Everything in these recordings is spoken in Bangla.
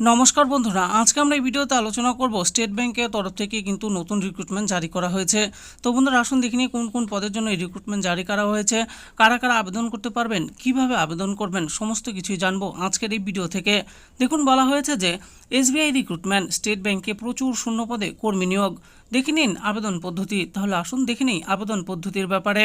নমস্কার বন্ধুরা, আজকে আমরা এই ভিডিওতে আলোচনা করব স্টেট ব্যাংকের তরফ থেকে কিন্তু নতুন রিক্রুটমেন্ট জারি করা হয়েছে। তো বন্ধুরা, আসুন দেখে নিই কোন কোন পদের জন্য এই রিক্রুটমেন্ট জারি করা হয়েছে, কারা কারা আবেদন করতে পারবেন, কীভাবে আবেদন করবেন, সমস্ত কিছুই জানব আজকের এই ভিডিও থেকে। দেখুন, বলা হয়েছে যে এসবিআই রিক্রুটমেন্ট স্টেট ব্যাংকে প্রচুর শূন্য পদে কর্মী নিয়োগ। দেখে নিন আবেদন পদ্ধতি, তাহলে আসুন দেখে নিই আবেদন পদ্ধতির ব্যাপারে।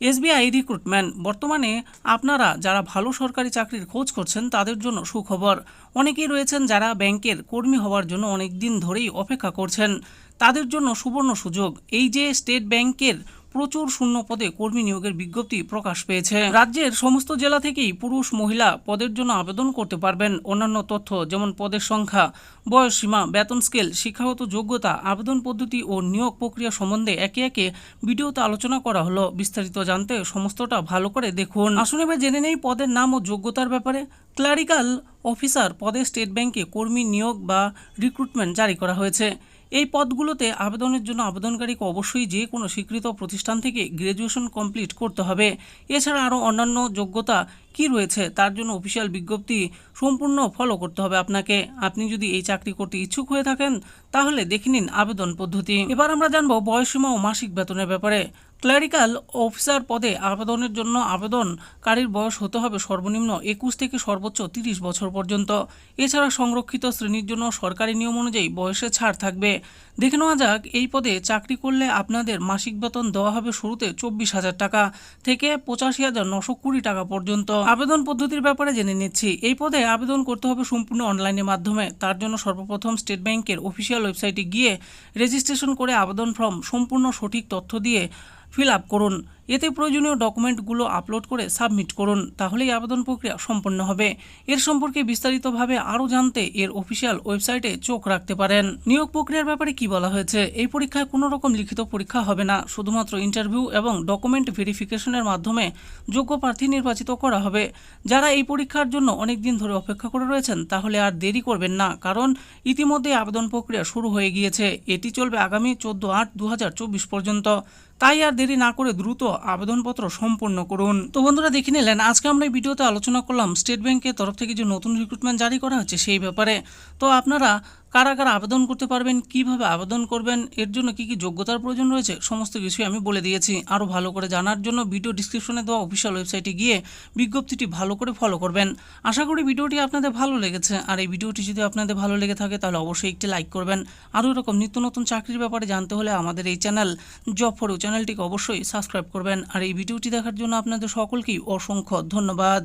SBI recruitment. বর্তমানে আপনারা যারা ভালো সরকারি চাকরির খোঁজ করছেন, তাদের জন্য সুখবর। অনেকেই রয়েছেন যারা ব্যাংকের কর্মী হওয়ার জন্য অনেক দিন ধরেই অপেক্ষা করছেন। তাদের জন্য সুবর্ণ সুযোগ। এই যে স্টেট ব্যাংকের প্রচুর শূন্য পদে কর্মী নিয়োগের বিজ্ঞপ্তি প্রকাশ পেয়েছে। রাজ্যের সমস্ত জেলা থেকেই পুরুষ মহিলা পদের জন্য আবেদন করতে পারবেন। অন্যান্য তথ্য যেমন পদের সংখ্যা, বয়স সীমা, বেতন স্কেল, শিক্ষাগত যোগ্যতা, আবেদন পদ্ধতি ও নিয়োগ প্রক্রিয়া সম্বন্ধে একে একে ভিডিওতে আলোচনা করা হলো। বিস্তারিত জানতে সমস্তটা ভালো করে দেখুন। আসুন এবার জেনে নেই পদের নাম ও যোগ্যতার ব্যাপারে। ক্লারিক্যাল অফিসার পদে স্টেট ব্যাংকে কর্মী নিয়োগ বা রিক্রুটমেন্ট জারি করা হয়েছে। এই পদগুলোতে আবেদনের জন্য আবেদনকারীকে অবশ্যই যে কোনো স্বীকৃত প্রতিষ্ঠান থেকে গ্র্যাজুয়েশন কমপ্লিট করতে হবে। এছাড়া আরও অন্যান্য যোগ্যতা কি রয়েছে তার জন্য অফিসিয়াল বিজ্ঞপ্তি সম্পূর্ণ ফলো করতে হবে আপনাকে। আপনি যদি এই চাকরি করতে ইচ্ছুক হয়ে থাকেন, তাহলে দেখে নিন আবেদন পদ্ধতি। এবার আমরা জানব বয়সীমা ও মাসিক বেতনের ব্যাপারে। ক্লারিক্যাল অফিসার পদে আবেদনের জন্য আবেদনকারীর বয়স হতে হবে সর্বনিম্ন একুশ থেকে সর্বোচ্চ তিরিশ বছর পর্যন্ত। এছাড়া সংরক্ষিত শ্রেণির জন্য সরকারি নিয়ম অনুযায়ী বয়সে ছাড় থাকবে। দেখে নেওয়া যাক, এই পদে চাকরি করলে আপনাদের মাসিক বেতন দেওয়া হবে শুরুতে চব্বিশ হাজার টাকা থেকে পঁচাশি হাজার নশো কুড়ি টাকা পর্যন্ত। আবেদন পদ্ধতির ব্যাপারে জেনে নিচ্ছি। এই পদে আবেদন করতে হবে সম্পূর্ণ অনলাইনের মাধ্যমে। তার জন্য সর্বপ্রথম স্টেট ব্যাংকের অফিসিয়াল ওয়েবসাইটে গিয়ে রেজিস্ট্রেশন করে আবেদন ফর্ম সম্পূর্ণ সঠিক তথ্য দিয়ে ফিল আপ করুন। এতে প্রয়োজনীয় ডকুমেন্টগুলো আপলোড করে সাবমিট করুন, তাহলেই আবেদন প্রক্রিয়া সম্পন্ন হবে। এর সম্পর্কে বিস্তারিতভাবে আরও জানতে এর অফিসিয়াল ওয়েবসাইটে চোখ রাখতে পারেন। নিয়োগ প্রক্রিয়ার ব্যাপারে কি বলা হয়েছে? এই পরীক্ষায় কোনো রকম লিখিত পরীক্ষা হবে না। শুধুমাত্র ইন্টারভিউ এবং ডকুমেন্ট ভেরিফিকেশনের মাধ্যমে যোগ্য প্রার্থী নির্বাচিত করা হবে। যারা এই পরীক্ষার জন্য অনেক দিন ধরে অপেক্ষা করে রয়েছেন, তাহলে আর দেরি করবেন না, কারণ ইতিমধ্যে আবেদন প্রক্রিয়া শুরু হয়ে গিয়েছে। এটি চলবে আগামী চোদ্দ আট দু পর্যন্ত। তাই আর দেরি না করে দ্রুত আবেদনপত্র সম্পূর্ণ করুন। তো বন্ধুরা দেখে নিলেন, আজকে আমরা এই ভিডিওতে আলোচনা করলাম স্টেট ব্যাংকের তরফ থেকে যে নতুন রিক্রুটমেন্ট জারি করা হচ্ছে সেই ব্যাপারে। তো আপনারা কারা কারা আবেদন করতে পারবেন, কীভাবে আবেদন করবেন, এর জন্য কি কি যোগ্যতার প্রয়োজন রয়েছে, সমস্ত কিছুই আমি বলে দিয়েছি। আরও ভালো করে জানার জন্য ভিডিও ডিসক্রিপশনে দেওয়া অফিসিয়াল ওয়েবসাইটে গিয়ে বিজ্ঞপ্তিটি ভালো করে ফলো করবেন। আশা করি ভিডিওটি আপনাদের ভালো লেগেছে। আর এই ভিডিওটি যদি আপনাদের ভালো লেগে থাকে, তাহলে অবশ্যই একটি লাইক করবেন। আরও এরকম নিত্য নতুন চাকরির ব্যাপারে জানতে হলে আমাদের এই চ্যানেল জব ফর চ্যানেলটিকে অবশ্যই সাবস্ক্রাইব করবেন। আর এই ভিডিওটি দেখার জন্য আপনাদের সকলকেই অসংখ্য ধন্যবাদ।